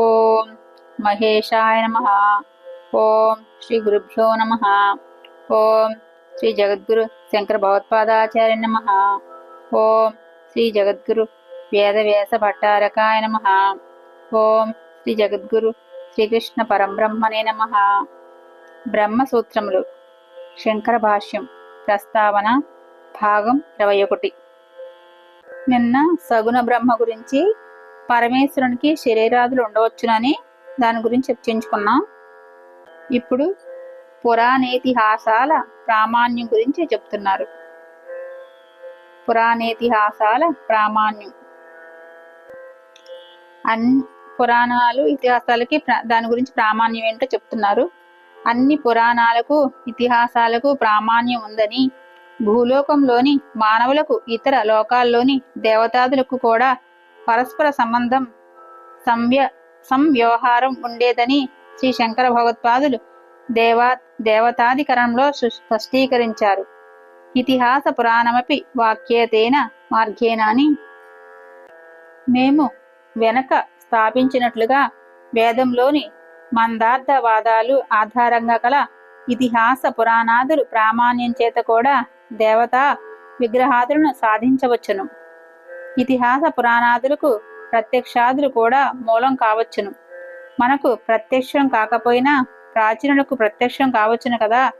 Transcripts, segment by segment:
ఓం మహేశాయ నమ. ఓం శ్రీ గురుభ్యో నమ. ఓం శ్రీ జగద్గురు శంకర భగవత్పాదాచార్య నమ. ఓం శ్రీ జగద్గురు వేదవ్యాస భట్టారకాయ నమ. ఓం శ్రీ జగద్గురు శ్రీకృష్ణ పరంబ్రహ్మనే నమ. బ్రహ్మసూత్రములు శంకర భాష్యం ప్రస్తావన భాగం ఇరవై ఒకటి. నిన్న సగుణ బ్రహ్మ గురించి పరమేశ్వరునికి శరీరాదులు ఉండవచ్చునని దాని గురించి చర్చించుకున్నాం. ఇప్పుడు పురాణేతిహాసాల ప్రామాణ్యం గురించి చెప్తున్నారు. పురాణేతిహాసాల ప్రామాణ్యం. అన్ని పురాణాలు ఇతిహాసాలకి దాని గురించి ప్రామాణ్యం ఏంటో చెప్తున్నారు. అన్ని పురాణాలకు ఇతిహాసాలకు ప్రామాణ్యం ఉందని భూలోకంలోని మానవులకు ఇతర లోకాల్లోని దేవతాదులకు కూడా పరస్పర సంబంధం సంవ్య సంవ్యవహారం ఉండేదని శ్రీ శంకర భగవత్పాదులు దేవా దేవతాధికరణంలో సు- స్పష్టీకరించారు. ఇతిహాస పురాణమపి వాక్యేతేన మార్గేనాని మేము వెనక స్థాపించినట్లుగా వేదంలోని మందార్థవాదాలు ఆధారంగా కల ఇతిహాస పురాణాదులు ప్రామాణ్యం చేత కూడా దేవతా విగ్రహాదులను సాధించవచ్చును. ఇతిహాస పురాణాదులకు ప్రత్యక్షాదులు కూడా మూలం కావచ్చును. మనకు ప్రత్యక్షం కాకపోయినా ప్రాచీనులకు ప్రత్యక్షం కావచ్చును కదా?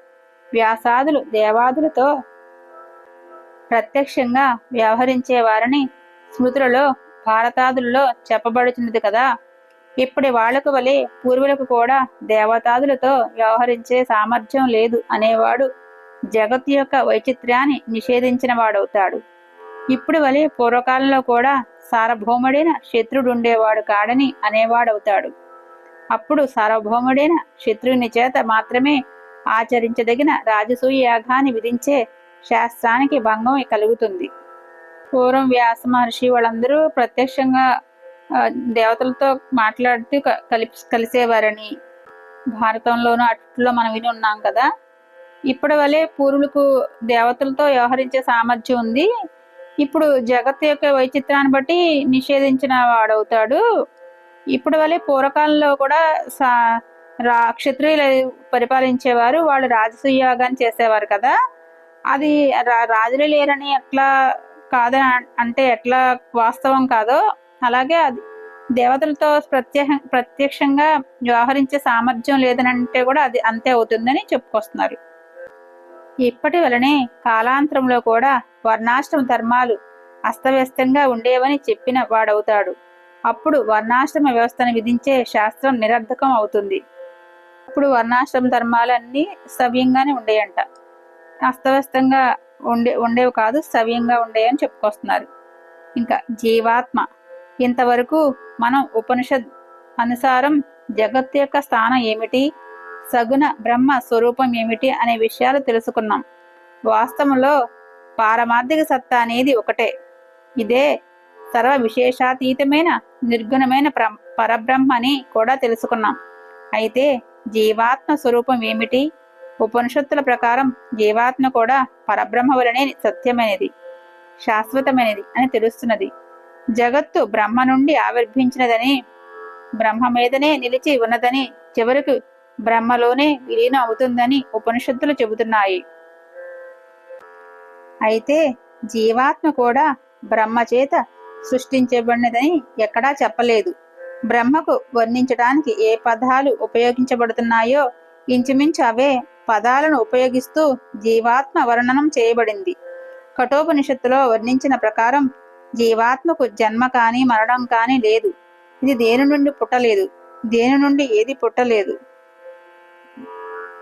వ్యాసాదులు దేవాదులతో ప్రత్యక్షంగా వ్యవహరించే వారిని స్మృతులలో భారతాదులలో చెప్పబడుతున్నది కదా? ఇప్పటి వాళ్ళకు వలె పూర్వులకు కూడా దేవతాదులతో వ్యవహరించే సామర్థ్యం లేదు అనేవాడు జగత్ యొక్క వైచిత్ర్యాన్ని నిషేధించిన వాడవుతాడు. ఇప్పుడు వలె పూర్వకాలంలో కూడా సార్వభౌముడైన శత్రుడు ఉండేవాడు కాడని అనేవాడవుతాడు. అప్పుడు సార్వభౌముడైన శత్రువుని చేత మాత్రమే ఆచరించదగిన రాజసూయ యాగాన్ని విధించే శాస్త్రానికి భంగం కలుగుతుంది. పూర్వం వ్యాస మహర్షి వాళ్ళందరూ ప్రత్యక్షంగా దేవతలతో మాట్లాడుతూ కలిపి కలిసేవారని భారతంలోనూ అట్లో మనం విని ఉన్నాం కదా. ఇప్పటి వలె పూర్వులకు దేవతలతో వ్యవహరించే సామర్థ్యం ఉంది. ఇప్పుడు జగత్ యొక్క వైచిత్రాన్ని బట్టి నిషేధించిన వాడవుతాడు. ఇప్పుడు వలె పూర్వకాలంలో కూడా సా రా క్షత్రియులు పరిపాలించేవారు వాళ్ళు రాజసూయాగాన్ని చేసేవారు కదా. అది రా- రాజులు లేరని ఎట్లా కాదని అంటే ఎట్లా వాస్తవం కాదో అలాగే అది దేవతలతో ప్రత్యేక ప్రత్యక్షంగా వ్యవహరించే సామర్థ్యం లేదని అంటే కూడా అది అంతే అవుతుందని చెప్పుకొస్తున్నారు. ఇప్పటి వలనే కాలాంతరంలో కూడా వర్ణాశ్రమ ధర్మాలు అస్తవ్యస్తంగా ఉండేవని చెప్పిన వాడవుతాడు. అప్పుడు వర్ణాశ్రమ వ్యవస్థను విధించే శాస్త్రం నిరర్ధకం అవుతుంది. అప్పుడు వర్ణాశ్రమ ధర్మాలన్నీ సవ్యంగానే ఉండేయంట. అస్తవ్యస్తంగా ఉండే ఉండేవి కాదు సవ్యంగా ఉండేవని చెప్పుకొస్తున్నారు. ఇంకా జీవాత్మ. ఇంతవరకు మనం ఉపనిషద్ అనుసారం జగత్ యొక్క స్థానం ఏమిటి? సగుణ బ్రహ్మ స్వరూపం ఏమిటి అనే విషయాలు తెలుసుకున్నాం. వాస్తవంలో పారమార్థిక సత్తా అనేది ఒకటే. ఇదే సర్వ విశేషాతీతమైన నిర్గుణమైన పరబ్రహ్మ అని కూడా తెలుసుకున్నాం. అయితే జీవాత్మ స్వరూపం ఏమిటి? ఉపనిషత్తుల ప్రకారం జీవాత్మ కూడా పరబ్రహ్మ వలనే సత్యమైనది శాశ్వతమైనది అని తెలుస్తున్నది. జగత్తు బ్రహ్మ నుండి ఆవిర్భించినదని బ్రహ్మ మీదనే నిలిచి ఉన్నదని చివరకు బ్రహ్మలోనే విలీనం అవుతుందని ఉపనిషత్తులు చెబుతున్నాయి. అయితే జీవాత్మ కూడా బ్రహ్మ చేత సృష్టించబడినదని ఎక్కడా చెప్పలేదు. బ్రహ్మకు వర్ణించడానికి ఏ పదాలు ఉపయోగించబడుతున్నాయో ఇంచుమించు అవే పదాలను ఉపయోగిస్తూ జీవాత్మ వర్ణనం చేయబడింది. కఠోపనిషత్తులో వర్ణించిన ప్రకారం జీవాత్మకు జన్మ కాని మరణం కాని లేదు. ఇది దేని నుండి పుట్టలేదు? దేని నుండి ఏది పుట్టలేదు?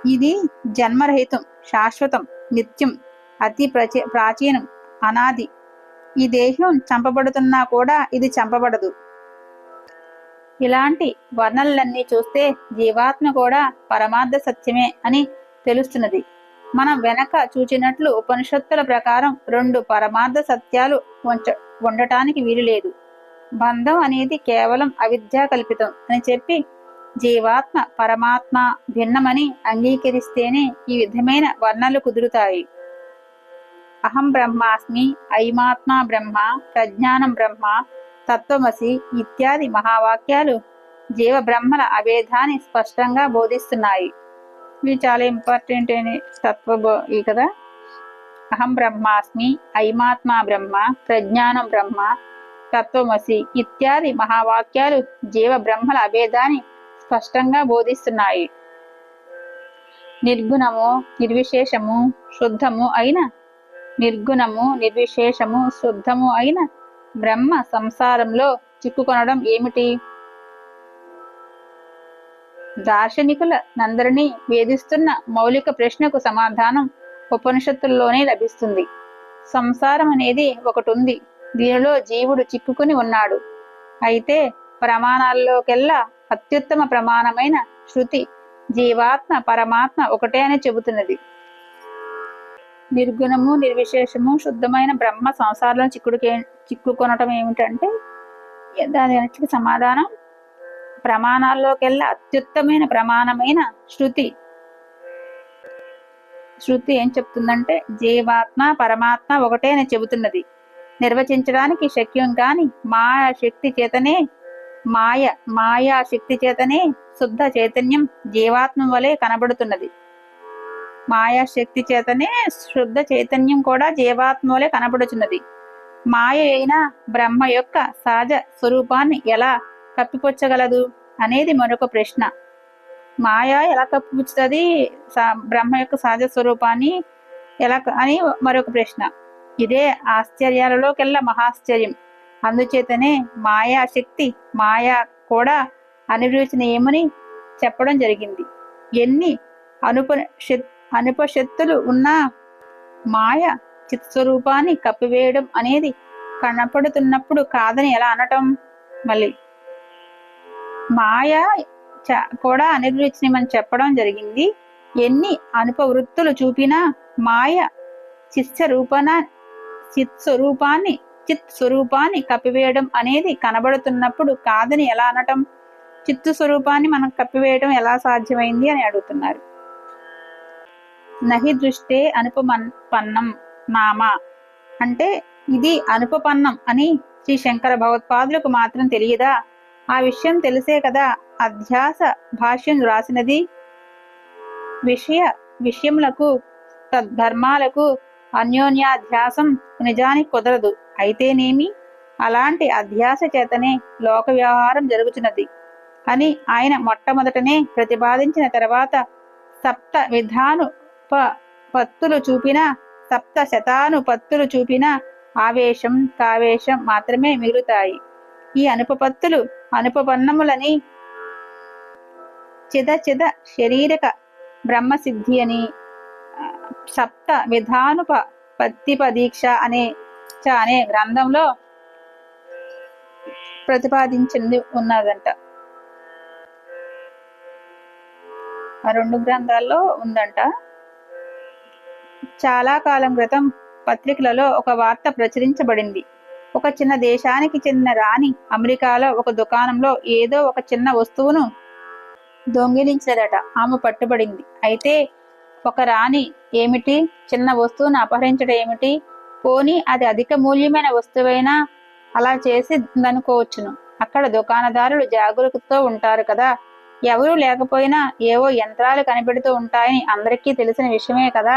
ఇది జన్మరహితం శాశ్వతం నిత్యం అతి ప్రచే ప్రాచీనం అనాది. ఈ దేహం చంపబడుతున్నా కూడా ఇది చంపబడదు. ఇలాంటి వర్ణనలన్నీ చూస్తే జీవాత్మ కూడా పరమార్థ సత్యమే అని తెలుస్తున్నది. మనం వెనక చూచినట్లు ఉపనిషత్తుల ప్రకారం రెండు పరమార్థ సత్యాలు ఉంచ ఉండటానికి వీలు లేదు. బంధం అనేది కేవలం అవిద్యా కల్పితం అని చెప్పి జీవాత్మ పరమాత్మ భిన్నమని అంగీకరిస్తేనే ఈ విధమైన వర్ణలు కుదురుతాయి. అహం బ్రహ్మాస్మి ఐమాత్మ బ్రహ్మ ప్రజ్ఞానం బ్రహ్మ తత్వమసి ఇత్యాది మహావాక్యాలు జీవ బ్రహ్మల అభేదాన్ని స్పష్టంగా బోధిస్తున్నాయి. ఇవి చాలా ఇంపార్టెంట్ అయిన తత్వ బో- ఇవి కదా? అహం బ్రహ్మాస్మి ఐమాత్మ బ్రహ్మ ప్రజ్ఞానం బ్రహ్మ తత్వమసి ఇత్యాది మహావాక్యాలు జీవ బ్రహ్మల అభేదాన్ని స్పష్టంగా బోధిస్తున్నాయి. నిర్గుణము నిర్విశేషము శుద్ధము అయిన నిర్గుణము నిర్విశేషము శుద్ధము అయిన బ్రహ్మ సంసారంలో చిక్కుకొనడం ఏమిటి? దార్శనికుల నందరినీ వేధిస్తున్న మౌలిక ప్రశ్నకు సమాధానం ఉపనిషత్తుల్లోనే లభిస్తుంది. సంసారం అనేది ఒకటి ఉంది దీనిలో జీవుడు చిక్కుకుని ఉన్నాడు. అయితే ప్రమాణాల్లోకెల్లా అత్యుత్తమ ప్రమాణమైన శృతి జీవాత్మ పరమాత్మ ఒకటే అని చెబుతున్నది. నిర్గుణము నిర్విశేషము శుద్ధమైన బ్రహ్మ సంసారంలో చిక్కుడుకే చిక్కుకొనటం ఏమిటంటే దాని అన్నిటికీ సమాధానం ప్రమాణాల్లోకెల్లా అత్యుత్తమైన ప్రమాణమైన శృతి. శృతి ఏం చెప్తుందంటే జీవాత్మ పరమాత్మ ఒకటే అని చెబుతున్నది. నిర్వచించడానికి శక్యం కాని మా శక్తి చేతనే మాయ మాయా శక్తి చేతనే శుద్ధ చైతన్యం జీవాత్మ వలె కనబడుతున్నది. మాయా శక్తి చేతనే శుద్ధ చైతన్యం కూడా జీవాత్మ వలె కనబడుచున్నది. మాయ అయిన బ్రహ్మ యొక్క సహజ స్వరూపాన్ని ఎలా కప్పిపుచ్చగలదు అనేది మరొక ప్రశ్న. మాయ ఎలా కప్పిపుచ్చుతుంది? బ్రహ్మ యొక్క సహజ స్వరూపాన్ని ఎలా అని మరొక ప్రశ్న. ఇదే ఆశ్చర్యాలలోకెల్లా మహాశ్చర్యం. అందుచేతనే మాయా శక్తి మాయా కూడా అనిర్వచనీయమని చెప్పడం జరిగింది. ఎన్ని అనుప అనుపశక్తులు ఉన్నా మాయ చిత్తస్వరూపాన్ని కప్పివేయడం అనేది కనపడుతున్నప్పుడు కాదని ఎలా అనటం మళ్ళీ? మాయ చ- కూడా అనిర్వచనీయమని చెప్పడం జరిగింది. ఎన్ని అనుపవృత్తులు చూపినా మాయ చిత్స చిత్స్వరూపాన్ని చిత్ స్వరూపాన్ని కప్పివేయడం అనేది కనబడుతున్నప్పుడు కాదని ఎలా అనటం? చిత్తు స్వరూపాన్ని మనం కప్పివేయడం ఎలా సాధ్యమైంది అని అడుగుతున్నారు. నహి దృష్టే అనుపమన్ పన్నం నామ. అంటే ఇది అనుపపన్నం అని శ్రీ శంకర భగవత్పాదులకు మాత్రం తెలియదా? ఆ విషయం తెలిసే కదా అధ్యాస భాష్యం రాసినది? విషయ విషయములకు తద్ధర్మాలకు అన్యోన్యాధ్యాసం నిజానికి కుదరదు. అయితేనేమి? అలాంటి అధ్యాస చేతనే లోక వ్యవహారం జరుగుచున్నది. అని ఆయన మొట్టమొదటనే ప్రతిపాదించిన తర్వాత సప్త విధాను పత్తులు చూపిన సప్త శతాను పత్తులు చూపిన ఆవేశం కావేశం మాత్రమే మిగులుతాయి. ఈ అనుపపత్తులు అనుపపన్నములని చిద చిద శరీరక బ్రహ్మసిద్ధి అని సప్త విధానుప పత్తిపదీక్ష అనే చ అనే గ్రంథంలో ప్రతిపాదించింది ఉన్నదంట. ఆ రెండు గ్రంథాల్లో ఉందంట. చాలా కాలం క్రితం పత్రికలలో ఒక వార్త ప్రచురించబడింది. ఒక చిన్న దేశానికి చెందిన రాణి అమెరికాలో ఒక దుకాణంలో ఏదో ఒక చిన్న వస్తువును దొంగిలించదట. ఆమె పట్టుబడింది. అయితే ఒక రాణి ఏమిటి? చిన్న వస్తువును అపహరించడం ఏమిటి? పోని అది అధిక మూల్యమైన వస్తువైనా అలా చేసి అనుకోవచ్చును అక్కడ దుకాణదారులు జాగరూకతతో ఉంటారు కదా. ఎవరూ లేకపోయినా ఏవో యంత్రాలు కనిపెడుతూ ఉంటాయని అందరికీ తెలిసిన విషయమే కదా.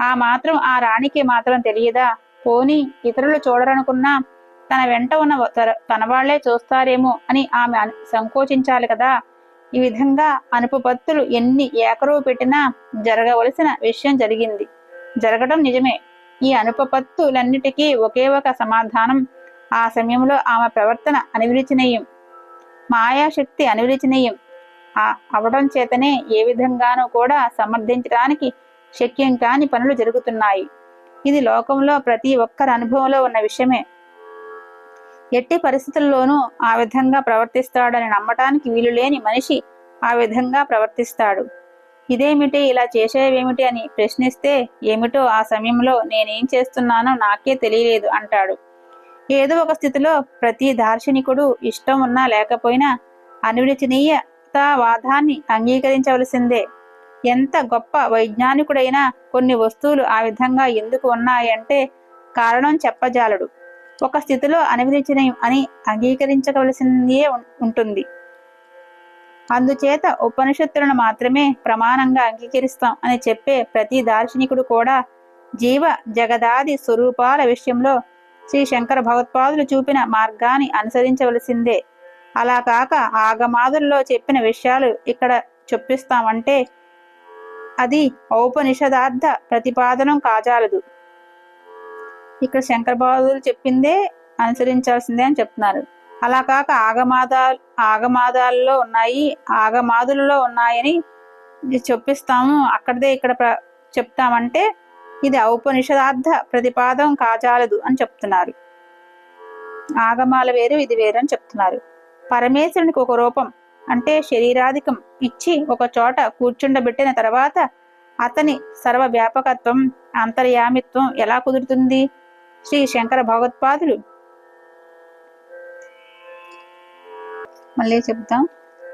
ఆ మాత్రం ఆ రాణికి మాత్రం తెలియదా? పోని ఇతరులు చూడరనుకున్నా తన వెంట ఉన్న తన వాళ్ళే చూస్తారేమో అని ఆమె సంకోచించాలి కదా. ఈ విధంగా అనుపపత్తులు ఎన్ని ఏకరువు పెట్టినా జరగవలసిన విషయం జరిగింది. జరగడం నిజమే. ఈ అనుపపత్తులన్నిటికీ ఒకే ఒక సమాధానం. ఆ సమయంలో ఆమె ప్రవర్తన అనివిరిచనీయం మాయాశక్తి అనివిరిచనీయం ఆ అవడం చేతనే ఏ విధంగానూ కూడా సమర్థించడానికి శక్యం కాని పనులు జరుగుతున్నాయి. ఇది లోకంలో ప్రతి ఒక్కరి అనుభవంలో ఉన్న విషయమే. ఎట్టి పరిస్థితుల్లోనూ ఆ విధంగా ప్రవర్తిస్తాడని నమ్మటానికి వీలు లేని మనిషి ఆ విధంగా ప్రవర్తిస్తాడు. ఇదేమిటి? ఇలా చేసేవేమిటి అని ప్రశ్నిస్తే ఏమిటో ఆ సమయంలో నేనేం చేస్తున్నానో నాకే తెలియలేదు అంటాడు. ఏదో ఒక స్థితిలో ప్రతి దార్శనికుడు ఇష్టం ఉన్నా లేకపోయినా అనివిచనీయతావాదాన్ని అంగీకరించవలసిందే. ఎంత గొప్ప వైజ్ఞానికుడైనా కొన్ని వస్తువులు ఆ విధంగా ఎందుకు ఉన్నాయంటే కారణం చెప్పజాలడు. ఒక స్థితిలో అనివిచనీయం అని అంగీకరించవలసిందే ఉంటుంది. అందుచేత ఉపనిషత్తులను మాత్రమే ప్రమాణంగా అంగీకరిస్తాం అని చెప్పే ప్రతి దార్శనికుడు కూడా జీవ జగదాది స్వరూపాల విషయంలో శ్రీ శంకర భగవత్పాదులు చూపిన మార్గాన్ని అనుసరించవలసిందే. అలా కాక ఆగమాదుల్లో చెప్పిన విషయాలు ఇక్కడ చొప్పిస్తామంటే అది ఔపనిషదార్థ ప్రతిపాదనం కాజాలదు. ఇక్కడ శంకర భగవతులు చెప్పిందే అనుసరించాల్సిందే అని చెప్తున్నారు. అలా కాక ఆగమాదా ఆగమాదాల్లో ఉన్నాయి ఆగమాదులలో ఉన్నాయని చెప్పిస్తాము. అక్కడిదే అక్కడదే ఇక్కడ ప్ర- చెప్తామంటే ఇది ఔపనిషదార్థ ప్రతిపాదం కాజాలదు అని చెప్తున్నారు. ఆగమాల వేరు ఇది వేరు అని చెప్తున్నారు. పరమేశ్వరునికి ఒక రూపం అంటే శరీరాధికం ఇచ్చి ఒక చోట కూర్చుండబెట్టిన తర్వాత అతని సర్వ వ్యాపకత్వం అంతర్యామిత్వం ఎలా కుదురుతుంది? శ్రీ శంకర భగవత్పాదులు మళ్ళీ చెప్తాం.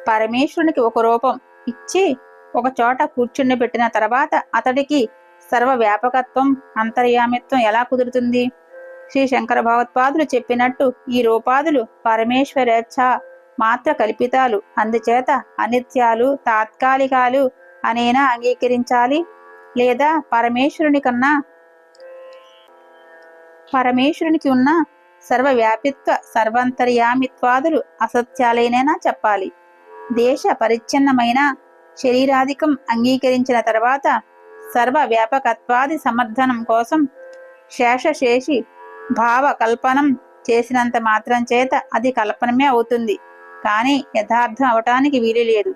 పరమేశ్వరునికి ఒక రూపం ఇచ్చి ఒక చోట కూర్చుండబెట్టిన తర్వాత అతడికి సర్వ వ్యాపకత్వం అంతర్యామిత్వం ఎలా కుదురుతుంది? శ్రీ శంకర భగవత్పాదులు చెప్పినట్టు ఈ రూపాదులు పరమేశ్వరేచ్ఛ మాత్ర కల్పితాలు. అందుచేత అనిత్యాలు తాత్కాలికాలు అనేనా అంగీకరించాలి? లేదా పరమేశ్వరుని కన్నా పరమేశ్వరునికి ఉన్న సర్వవ్యాపిత్వ సర్వంతర్యామిత్వాదులు అసత్యాలైనైనా చెప్పాలి. దేశ పరిచ్ఛిన్నమైన శరీరాధికం అంగీకరించిన తర్వాత సర్వ వ్యాపకత్వాది సమర్థనం కోసం శేషశేషి భావ కల్పనం చేసినంత మాత్రం చేత అది కల్పనమే అవుతుంది. కానీ యథార్థం అవటానికి వీలు లేదు.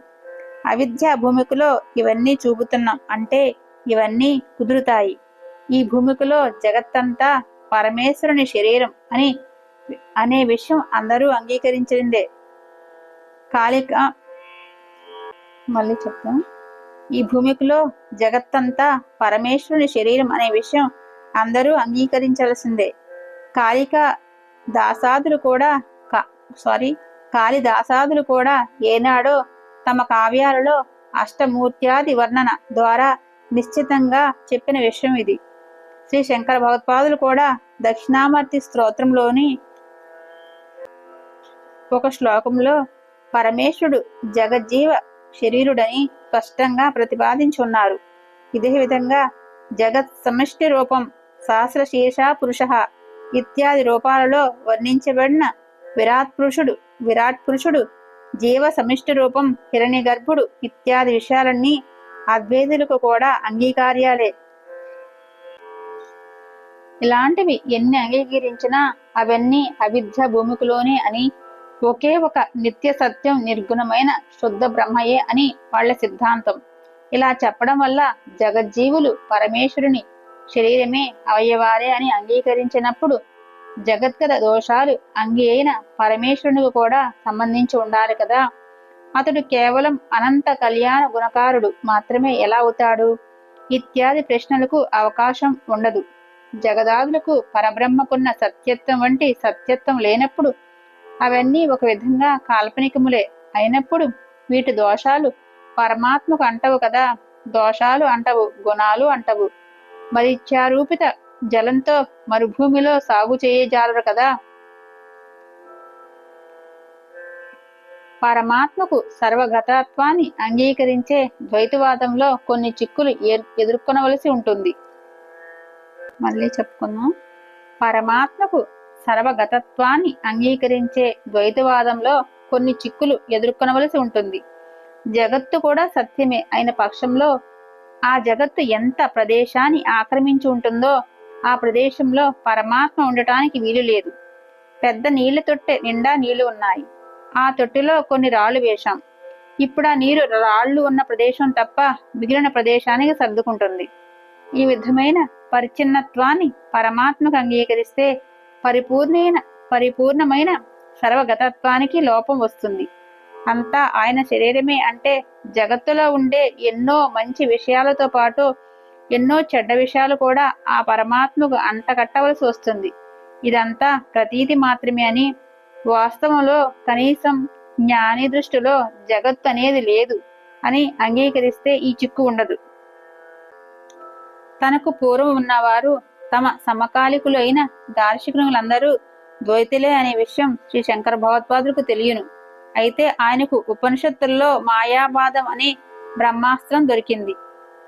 అవిద్యా భూమికలో ఇవన్నీ చూపుతున్నాం అంటే ఇవన్నీ కుదురుతాయి. ఈ భూమికలో జగత్తంతా పరమేశ్వరుని శరీరం అని అనే విషయం అందరూ అంగీకరించిందే కాళిక మళ్ళీ చెప్తాం. ఈ భూమికలో జగత్తంతా పరమేశ్వరుని శరీరం అనే విషయం అందరూ అంగీకరించాల్సిందే కాళిక దాసాదులు కూడా సారీ కాళిదాసాదులు కూడా ఏనాడో తమ కావ్యాలలో అష్టమూర్త్యాది వర్ణన ద్వారా నిశ్చితంగా చెప్పిన విషయం ఇది. శ్రీ శంకర భగవత్పాదులు కూడా దక్షిణామూర్తి స్తోత్రంలోని ఒక శ్లోకంలో పరమేశ్వరుడు జగజ్జీవ శరీరుడని స్పష్టంగా ప్రతిపాదించున్నారు. ఇదే విధంగా జగత్ సమష్టి రూపం శాస్త్ర శీర్ష పురుష ఇత్యాది రూపాలలో వర్ణించబడిన విరాట్ పురుషుడు విరాట్ పురుషుడు జీవ సమిష్టి రూపం హిరణ్య గర్భుడు ఇత్యాది విషయాలన్నీ అద్వైతులకు కూడా అంగీకార్యాలే. ఇలాంటివి ఎన్ని అంగీకరించినా అవన్నీ అవిద్య భూమికలోనే అని ఒకే ఒక నిత్య సత్యం నిర్గుణమైన శుద్ధ బ్రహ్మయే అని వాళ్ళ సిద్ధాంతం. ఇలా చెప్పడం వల్ల జగజ్జీవులు పరమేశ్వరుని శరీరమే అవయవారే అని అంగీకరించినప్పుడు జగద్గత దోషాలు అంగి అయిన పరమేశ్వరునికి కూడా సంబంధించి ఉండాలి కదా. అతడు కేవలం అనంత కళ్యాణ గుణకారుడు మాత్రమే ఎలా అవుతాడు? ఇత్యాది ప్రశ్నలకు అవకాశం ఉండదు. జగదాదులకు పరబ్రహ్మకున్న సత్యత్వం వంటి సత్యత్వం లేనప్పుడు అవన్నీ ఒక విధంగా కాల్పనికములే. అయినప్పుడు వీటి దోషాలు పరమాత్మకు అంటవు కదా. దోషాలు అంటవు గుణాలు అంటవు. మరిత్యారూపిత జలంతో మరుభూమిలో సాగు చేయజాలరు కదా. పరమాత్మకు సర్వగతత్వాన్ని అంగీకరించే ద్వైతవాదంలో కొన్ని చిక్కులు ఎదుర్కొనవలసి ఉంటుంది. మళ్ళీ చెప్పుకుందాం. పరమాత్మకు సర్వగతత్వాన్ని అంగీకరించే ద్వైతవాదంలో కొన్ని చిక్కులు ఎదుర్కొనవలసి ఉంటుంది. జగత్తు కూడా సత్యమే అయిన పక్షంలో ఆ జగత్తు ఎంత ప్రదేశాన్ని ఆక్రమించి ఉంటుందో ఆ ప్రదేశంలో పరమాత్మ ఉండటానికి వీలు లేదు. పెద్ద నీళ్ళ తొట్టె నిండా నీళ్ళు ఉన్నాయి. ఆ తొట్టెలో కొన్ని రాళ్ళు వేశాం. ఇప్పుడు ఆ నీరు రాళ్ళు ఉన్న ప్రదేశం తప్ప మిగిలిన ప్రదేశానికి సర్దుకుంటుంది. ఈ విధమైన పరిచ్ఛిన్నత్వాన్ని పరమాత్మకు అంగీకరిస్తే పరిపూర్ణమైన పరిపూర్ణమైన సర్వగతత్వానికి లోపం వస్తుంది. అంతా ఆయన శరీరమే అంటే జగత్తులో ఉండే ఎన్నో మంచి విషయాలతో పాటు ఎన్నో చెడ్డ విషయాలు కూడా ఆ పరమాత్మకు అంటగట్టవలసి వస్తుంది. ఇదంతా ప్రతీది మాత్రమే అని వాస్తవంలో కనీసం జ్ఞాని దృష్టిలో జగత్తు అనేది లేదు అని అంగీకరిస్తే ఈ చిక్కు ఉండదు. తనకు పూర్వం ఉన్నవారు తమ సమకాలికులైన దార్శకులందరూ ద్వైతులే అనే విషయం శ్రీ శంకర భగవత్పాదులకు తెలియను. అయితే ఆయనకు ఉపనిషత్తుల్లో మాయావాదం అనే బ్రహ్మాస్త్రం దొరికింది.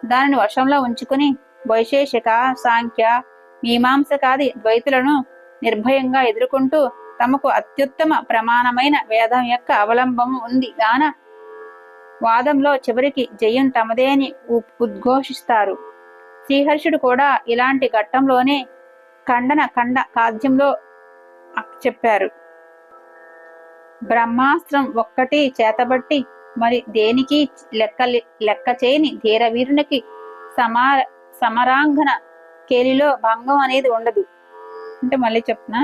దానిని వశంలో ఉంచుకుని వైశేషిక సాంఖ్య మీమాంసకాది ద్వైతులను నిర్భయంగా ఎదుర్కొంటూ తమకు అత్యుత్తమ ప్రమాణమైన వేదం యొక్క అవలంబం ఉంది గాన వాదంలో చివరికి జయం తమదే అని ఉ- ఉద్ఘోషిస్తారు. శ్రీహర్షుడు కూడా ఇలాంటి ఘట్టంలోనే ఖండన ఖండ కాద్యంలో చెప్పారు. బ్రహ్మాస్త్రం ఒక్కటి చేతబట్టి మరి దేనికి లెక్క లెక్క చేయని ధీరవీరునికి సమా సమరాంగన కేలిలో భంగం అనేది ఉండదు. అంటే మళ్ళీ చెప్తున్నా.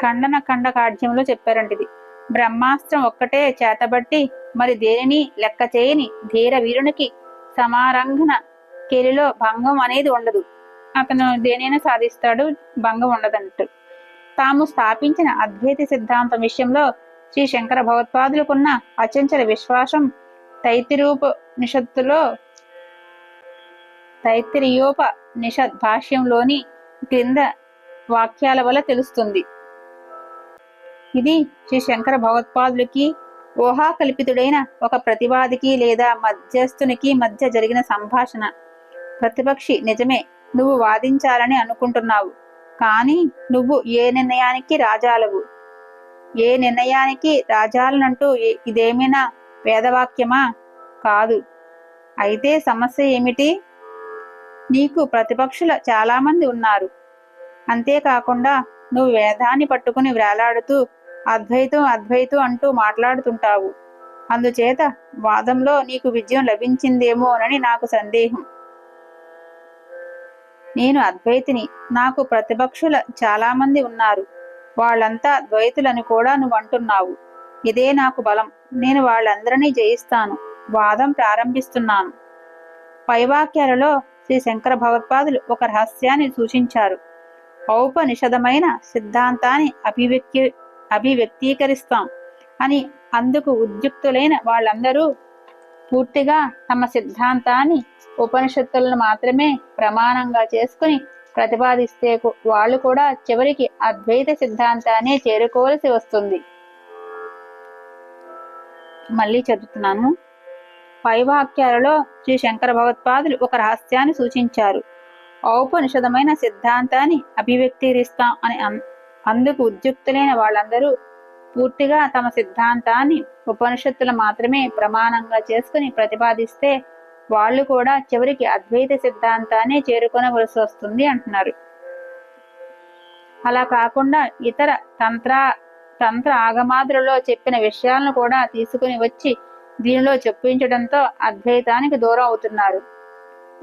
ఖండన ఖండ కాడ్యంలో చెప్పారంట ఇది. బ్రహ్మాస్త్రం ఒక్కటే చేతబట్టి మరి దేనిని లెక్క చేయని ధీర వీరునికి సమారంగన కేలిలో భంగం అనేది ఉండదు. అతను దేనైనా సాధిస్తాడు భంగం ఉండదన్నట్టు. తాము స్థాపించిన అద్వైత సిద్ధాంతం విషయంలో శ్రీ శంకర భగవత్పాదులకున్న అచంచల విశ్వాసం తైతిరూప నిషత్తులో తైత్తిరియోప నిషద్ భాష్యంలోని క్రింద వాక్యాల వల్ల తెలుస్తుంది. ఇది శ్రీ శంకర భగవత్పాదులకి ఊహాకల్పితుడైన ఒక ప్రతివాదికి లేదా మధ్యస్థునికి మధ్య జరిగిన సంభాషణ. ప్రతిపక్షి నిజమే నువ్వు వాదించాలని అనుకుంటున్నావు. కానీ నువ్వు ఏ నిర్ణయానికి రాజాలవు? ఏ నిర్ణయానికి రాజాలనంటూ ఇదేమైనా వేదవాక్యమా? కాదు. అయితే సమస్య ఏమిటి? నీకు ప్రతిపక్షుల చాలామంది ఉన్నారు. అంతేకాకుండా నువ్వు వేదాన్ని పట్టుకుని వేలాడుతూ అద్వైతం అద్వైతం అంటూ మాట్లాడుతుంటావు. అందుచేత వాదంలో నీకు విజయం లభించిందేమోనని నాకు సందేహం. నేను అద్వైతిని. నాకు ప్రతిపక్షుల చాలా మంది ఉన్నారు. వాళ్ళంతా ద్వైతులని కూడా నువ్వు అంటున్నావు ఇదే నాకు బలం. నేను వాళ్ళందరినీ జయిస్తాను. వాదం ప్రారంభిస్తున్నాను. పైవాక్యాలలో శ్రీ శంకర భగవత్పాదులు ఒక రహస్యాన్ని సూచించారు. ఔపనిషదమైన సిద్ధాంతాన్ని అభివ్యక్తి అభివ్యక్తీకరిస్తాం అని అందుకు ఉద్యుక్తులైన వాళ్ళందరూ పూర్తిగా తమ సిద్ధాంతాన్ని ఉపనిషత్తులను మాత్రమే ప్రమాణంగా చేసుకుని ప్రతిపాదిస్తే వాళ్ళు కూడా చివరికి అద్వైత సిద్ధాంతాన్ని చేరుకోవలసి వస్తుంది. మళ్ళీ చదువుతున్నాను. పై వాక్యాలలో శ్రీ శంకర భగవత్పాదులు ఒక రహస్యాన్ని సూచించారు. ఔపనిషదమైన సిద్ధాంతాన్ని అభివ్యక్తీరిస్తాం అని అందుకు ఉద్యుక్తులైన వాళ్ళందరూ పూర్తిగా తమ సిద్ధాంతాన్ని ఉపనిషత్తులు మాత్రమే ప్రమాణంగా చేసుకుని ప్రతిపాదిస్తే వాళ్ళు కూడా చివరికి అద్వైత సిద్ధాంతాన్ని చేరుకొనవలసి వస్తుంది అంటున్నారు. అలా కాకుండా ఇతర తంత్ర తంత్ర ఆగమాదులలో చెప్పిన విషయాలను కూడా తీసుకుని వచ్చి దీనిలో చెప్పించడంతో అద్వైతానికి దూరం అవుతున్నారు.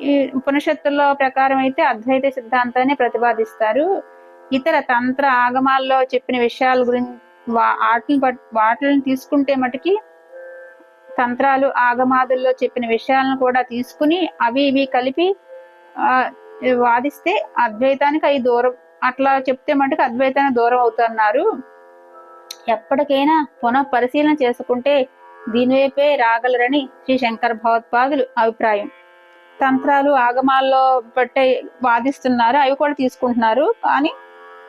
ఈ ఉపనిషత్తుల్లో ప్రకారం అయితే అద్వైత సిద్ధాంతాన్ని ప్రతిపాదిస్తారు. ఇతర తంత్ర ఆగమాల్లో చెప్పిన విషయాల గురించి వాటిని వాటిని తీసుకుంటే మటుకి తంత్రాలు ఆగమాదుల్లో చెప్పిన విషయాలను కూడా తీసుకుని అవి ఇవి కలిపి వాదిస్తే అద్వైతానికి అవి దూరం అట్లా చెప్తే మటుకు అద్వైతానికి దూరం అవుతున్నారు. ఎప్పటికైనా పునః పరిశీలన చేసుకుంటే దీనివైపే రాగలరని శ్రీ శంకర భగవత్పాదులు అభిప్రాయం. తంత్రాలు ఆగమాల్లో బట్టే వాదిస్తున్నారు అవి కూడా తీసుకుంటున్నారు. కానీ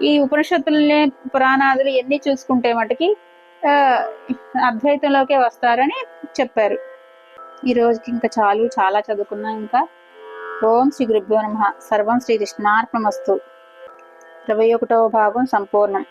ఈ ఉపనిషత్తులనే పురాణాదులు ఎన్ని చూసుకుంటే మటుకి ఆ, అద్వైతంలోకే వస్తారని చెప్పారు. ఈ రోజుకి ఇంకా చాలు చాలా చదువుకున్నాం ఇంకా. ఓం శ్రీ గురుభ్యో నమ. సర్వం శ్రీ కృష్ణార్పణమస్తు. ఇరవై ఒకటవ భాగం సంపూర్ణం.